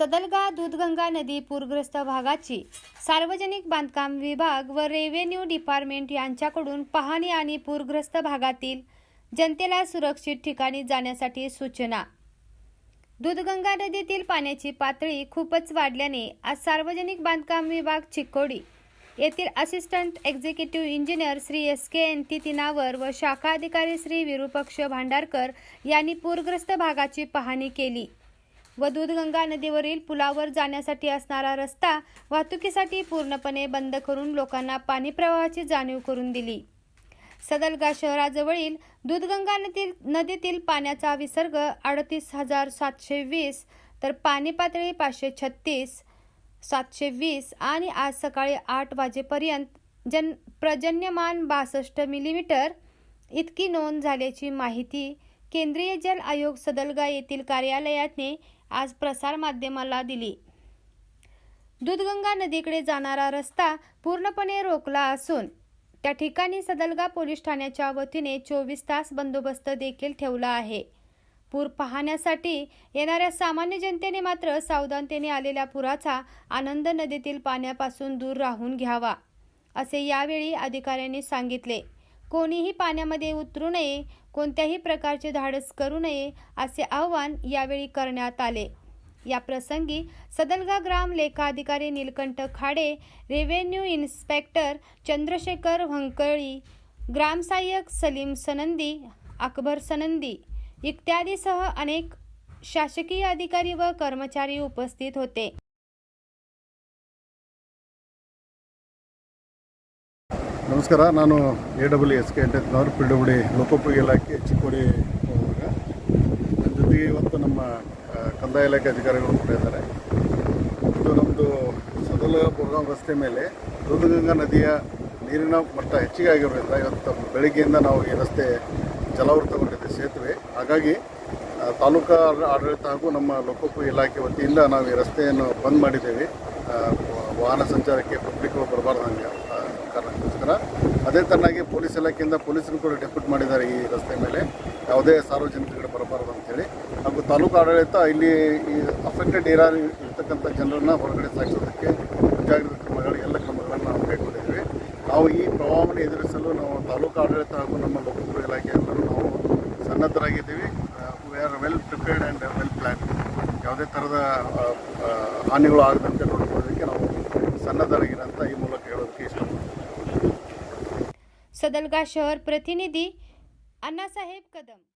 सदलगा दूधगंगा नदी पूरग्रस्त भागाची सार्वजनिक बांधकाम विभाग व रेव्हेन्यू डिपार्टमेंट यांच्याकडून पाहणी आणि पूरग्रस्त भागातील जनतेला सुरक्षित ठिकाणी जाण्यासाठी सूचना. दूधगंगा नदीतील पाण्याची पातळी खूपच वाढल्याने आज सार्वजनिक बांधकाम विभाग चिक्कोडी येथील assistant executive engineer Shri S K N T तिनावर व शाखा अधिकारी श्री विरूपक्ष भांडारकर यांनी पूरग्रस्त भागाची पाहणी केली. व दूधगंगा नदीवरील पुलावर जाण्यासाठी असणारा रस्ता वाहतुकीसाठी पूर्णपणे बंद करून लोकांना पाणी प्रवाहाची जाणीव करून दिली. सदलगा शहराजवळील दूधगंगा नदीतील नदीतील पाण्याचा विसर्ग अडतीस हजार सातशे वीस तर पाणी पातळी पाचशे छत्तीस सातशे वीस आणि आज सकाळी आठ वाजेपर्यंत जन प्रजन्यमान बासष्ट मिलीमीटर इतकी नोंद झाल्याची माहिती केंद्रीय जल आयोग सदलगा येथील कार्यालयाने आज प्रसारमाध्यमाला दिली. दूधगंगा नदीकडे जाणारा रस्ता पूर्णपणे रोखला असून त्या ठिकाणी सदलगा पोलीस ठाण्याच्या वतीने चोवीस तास बंदोबस्त देखील ठेवला आहे. पूर पाहण्यासाठी येणाऱ्या सामान्य जनतेने मात्र सावधानतेने आलेल्या पुराचा आनंद नदीतील पाण्यापासून दूर राहून घ्यावा असे यावेळी अधिकाऱ्यांनी सांगितले. कोणीही पाण्यामध्ये उतरू नये कोणत्याही प्रकारचे धाडस करू नये असे आवाहन यावेळी करण्यात आले. या प्रसंगी सदलगा ग्राम लेखाधिकारी नीलकंठ खाडे रेव्हेन्यू इन्स्पेक्टर चंद्रशेखर हंकळी ग्रामसहाय्यक सलीम सनंदी अकबर सनंदी इत्यादीसह अनेक शासकीय अधिकारी व कर्मचारी उपस्थित होते. ನಮಸ್ಕಾರ, ನಾನು ಎ ಡಬ್ಲ್ಯೂ ಎಸ್ ಕೆ ಎಂಟೆತ್ನವರು ಪಿ ಡಬ್ಲ್ಯೂ ಡಿ ಲೋಕೋಪಯೋಗಿ ಇಲಾಖೆ ಚಿಕ್ಕೋಡಿ ಹೋಗುವಾಗ. ನನ್ನ ಜೊತೆಗೆ ಇವತ್ತು ನಮ್ಮ ಕಂದಾಯ ಇಲಾಖೆ ಅಧಿಕಾರಿಗಳು ಕೂಡ ಇದ್ದಾರೆ. ಇದು ನಮ್ಮದು ಸದಲ ಬುರ್ಗಾಂವ್ ರಸ್ತೆ ಮೇಲೆ ದೂಧಗಂಗಾ ನದಿಯ ನೀರಿನ ಮಟ್ಟ ಹೆಚ್ಚಿಗೆ ಆಗಿರೋದ್ರಿಂದ ಇವತ್ತು ಬೆಳಿಗ್ಗೆಯಿಂದ ನಾವು ಈ ರಸ್ತೆ ಜಲಾವೃತಗೊಂಡಿದೆ, ಸೇತುವೆ. ಹಾಗಾಗಿ ತಾಲೂಕಾ ಆಡಳಿತ ಹಾಗೂ ನಮ್ಮ ಲೋಕೋಪಯೋಗಿ ಇಲಾಖೆ ವತಿಯಿಂದ ನಾವು ಈ ರಸ್ತೆಯನ್ನು ಬಂದ್ ಮಾಡಿದ್ದೇವೆ. ವಾಹನ ಸಂಚಾರಕ್ಕೆ ಪಬ್ಲಿಕ್ಗಳು ಬರಬಾರ್ದಂಗೆ ಕಾರಣಕ್ಕೋಸ್ಕರ. ಅದೇ ತರನಾಗಿ ಪೊಲೀಸ್ ಇಲಾಖೆಯಿಂದ ಪೊಲೀಸರು ಕೂಡ ಡೆಪ್ಯೂಟ್ ಮಾಡಿದ್ದಾರೆ ಈ ರಸ್ತೆ ಮೇಲೆ. ಯಾವುದೇ ಸಾರ್ವಜನಿಕರಿಗೆ ಬರಬಾರ್ದು ಅಂತೇಳಿ. ಹಾಗೂ ತಾಲೂಕು ಆಡಳಿತ ಇಲ್ಲಿ ಈ ಅಫೆಕ್ಟೆಡ್ ಏರಿಯಾ ಇರ್ತಕ್ಕಂಥ ಜನರನ್ನು ಹೊರಗಡೆ ಸಾಗಿಸೋದಕ್ಕೆ ಮುಂಜಾಗ್ರತಾ ಕ್ರಮಗಳು, ಎಲ್ಲ ಕ್ರಮಗಳನ್ನು ನಾವು ಕೈಗೊಂಡಿದ್ದೀವಿ. ನಾವು ಈ ಪ್ರವಾಹವನ್ನು ಎದುರಿಸಲು ನಾವು ತಾಲೂಕು ಆಡಳಿತ ಹಾಗೂ ನಮ್ಮ ಲೋಕೋಪಯೋಗಿ ಇಲಾಖೆ ಎಲ್ಲರೂ ನಾವು ಸನ್ನದ್ಧರಾಗಿದ್ದೀವಿ. We are well prepared and well plan ಯಾವುದೇ ಥರದ ಹಾನಿಗಳು ಆಗದಂತೆ ನೋಡ್ಕೊಳ್ಳೋದಕ್ಕೆ ನಾವು ಸನ್ನದ್ಧರಾಗಿರ ಅಂತ ಈ ಮೂಲಕ ಹೇಳೋದಕ್ಕೆ ಇಷ್ಟಪಡ್ತೀನಿ ಸದಲ್ಗ ಶಹರ್ ಪ್ರತಿನಿಧಿ ಅಣ್ಣಾಸಾಹೇಬ್ ಕದಂ